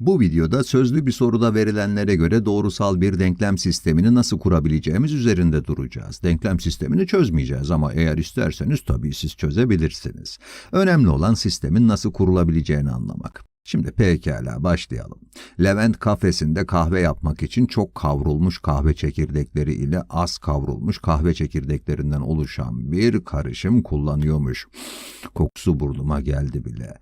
Bu videoda sözlü bir soruda verilenlere göre doğrusal bir denklem sistemini nasıl kurabileceğimiz üzerinde duracağız. Denklem sistemini çözmeyeceğiz ama eğer isterseniz tabii siz çözebilirsiniz. Önemli olan sistemin nasıl kurulabileceğini anlamak. Şimdi pekala başlayalım. Levent kafesinde kahve yapmak için çok kavrulmuş kahve çekirdekleri ile az kavrulmuş kahve çekirdeklerinden oluşan bir karışım kullanıyormuş. Kokusu burnuma geldi bile.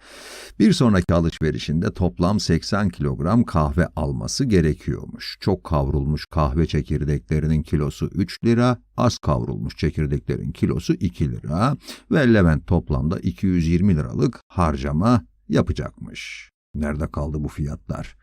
Bir sonraki alışverişinde toplam 80 kilogram kahve alması gerekiyormuş. Çok kavrulmuş kahve çekirdeklerinin kilosu 3 lira, az kavrulmuş çekirdeklerin kilosu 2 lira ve Levent toplamda 220 liralık harcama yapacakmış. Nerede kaldı bu fiyatlar?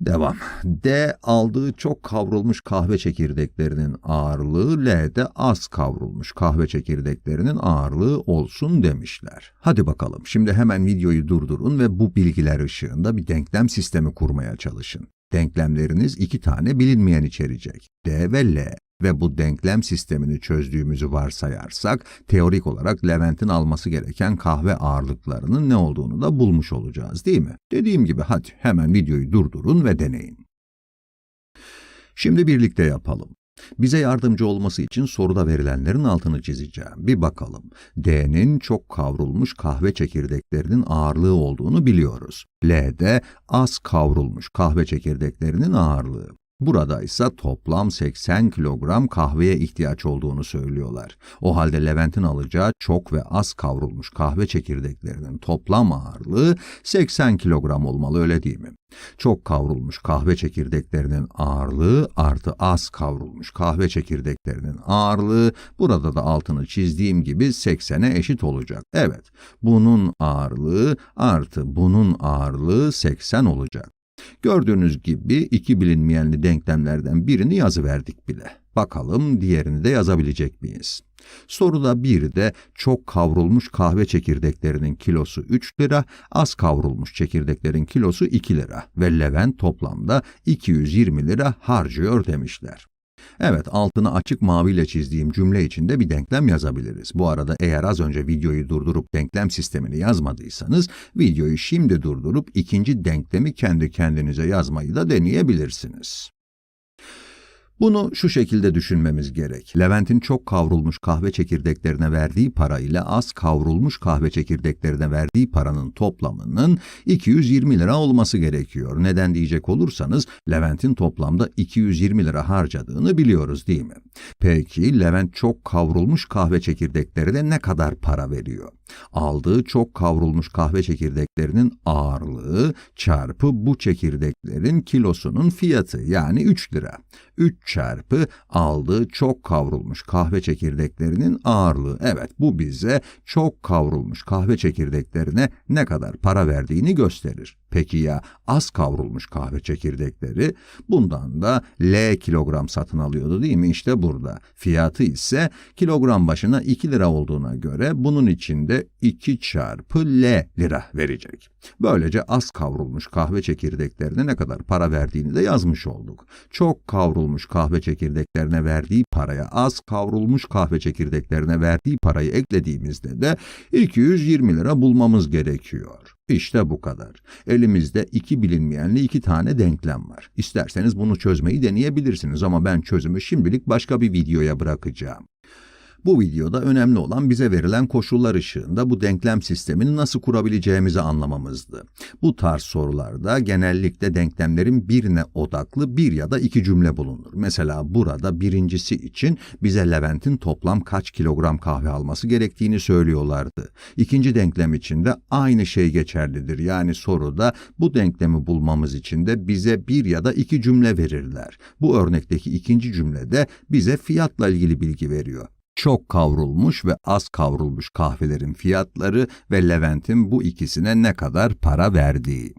Devam. D aldığı çok kavrulmuş kahve çekirdeklerinin ağırlığı, L de az kavrulmuş kahve çekirdeklerinin ağırlığı olsun demişler. Hadi bakalım şimdi hemen videoyu durdurun ve bu bilgiler ışığında bir denklem sistemi kurmaya çalışın. Denklemleriniz iki tane bilinmeyen içerecek. D ve L ve bu denklem sistemini çözdüğümüzü varsayarsak, teorik olarak Levent'in alması gereken kahve ağırlıklarının ne olduğunu da bulmuş olacağız değil mi? Dediğim gibi hadi hemen videoyu durdurun ve deneyin. Şimdi birlikte yapalım. Bize yardımcı olması için soruda verilenlerin altını çizeceğim. Bir bakalım. D'nin çok kavrulmuş kahve çekirdeklerinin ağırlığı olduğunu biliyoruz. L'de az kavrulmuş kahve çekirdeklerinin ağırlığı. Burada ise toplam 80 kilogram kahveye ihtiyaç olduğunu söylüyorlar. O halde Levent'in alacağı çok ve az kavrulmuş kahve çekirdeklerinin toplam ağırlığı 80 kilogram olmalı öyle değil mi? Çok kavrulmuş kahve çekirdeklerinin ağırlığı artı az kavrulmuş kahve çekirdeklerinin ağırlığı burada da altını çizdiğim gibi 80'e eşit olacak. Evet, bunun ağırlığı artı bunun ağırlığı 80 olacak. Gördüğünüz gibi iki bilinmeyenli denklemlerden birini yazıverdik bile. Bakalım diğerini de yazabilecek miyiz? Soruda bir de çok kavrulmuş kahve çekirdeklerinin kilosu 3 lira, az kavrulmuş çekirdeklerin kilosu 2 lira ve Levent toplamda 220 lira harcıyor demişler. Evet, altını açık maviyle çizdiğim cümle içinde bir denklem yazabiliriz. Bu arada eğer az önce videoyu durdurup denklem sistemini yazmadıysanız, videoyu şimdi durdurup ikinci denklemi kendi kendinize yazmayı da deneyebilirsiniz. Bunu şu şekilde düşünmemiz gerek. Levent'in çok kavrulmuş kahve çekirdeklerine verdiği para ile az kavrulmuş kahve çekirdeklerine verdiği paranın toplamının 220 lira olması gerekiyor. Neden diyecek olursanız Levent'in toplamda 220 lira harcadığını biliyoruz değil mi? Peki Levent çok kavrulmuş kahve çekirdeklerine ne kadar para veriyor? Aldığı çok kavrulmuş kahve çekirdeklerinin ağırlığı çarpı bu çekirdeklerin kilosunun fiyatı yani 3 lira. 3 çarpı aldığı çok kavrulmuş kahve çekirdeklerinin ağırlığı. Evet bu bize çok kavrulmuş kahve çekirdeklerine ne kadar para verdiğini gösterir. Peki ya az kavrulmuş kahve çekirdekleri? Bundan da L kilogram satın alıyordu değil mi? İşte burada. Fiyatı ise kilogram başına 2 lira olduğuna göre bunun içinde 2 çarpı L lira verecek. Böylece az kavrulmuş kahve çekirdeklerine ne kadar para verdiğini de yazmış olduk. Çok kavrulmuş kahve çekirdeklerine verdiği paraya az kavrulmuş kahve çekirdeklerine verdiği parayı eklediğimizde de 220 lira bulmamız gerekiyor. İşte bu kadar. Elimizde iki bilinmeyenli iki tane denklem var. İsterseniz bunu çözmeyi deneyebilirsiniz ama ben çözümü şimdilik başka bir videoya bırakacağım. Bu videoda önemli olan bize verilen koşullar ışığında bu denklem sistemini nasıl kurabileceğimizi anlamamızdı. Bu tarz sorularda genellikle denklemlerin birine odaklı bir ya da iki cümle bulunur. Mesela burada birincisi için bize Levent'in toplam kaç kilogram kahve alması gerektiğini söylüyorlardı. İkinci denklem için de aynı şey geçerlidir. Yani soruda bu denklemi bulmamız için de bize bir ya da iki cümle verirler. Bu örnekteki ikinci cümlede bize fiyatla ilgili bilgi veriyor çok kavrulmuş ve az kavrulmuş kahvelerin fiyatları ve Levent'in bu ikisine ne kadar para verdiği.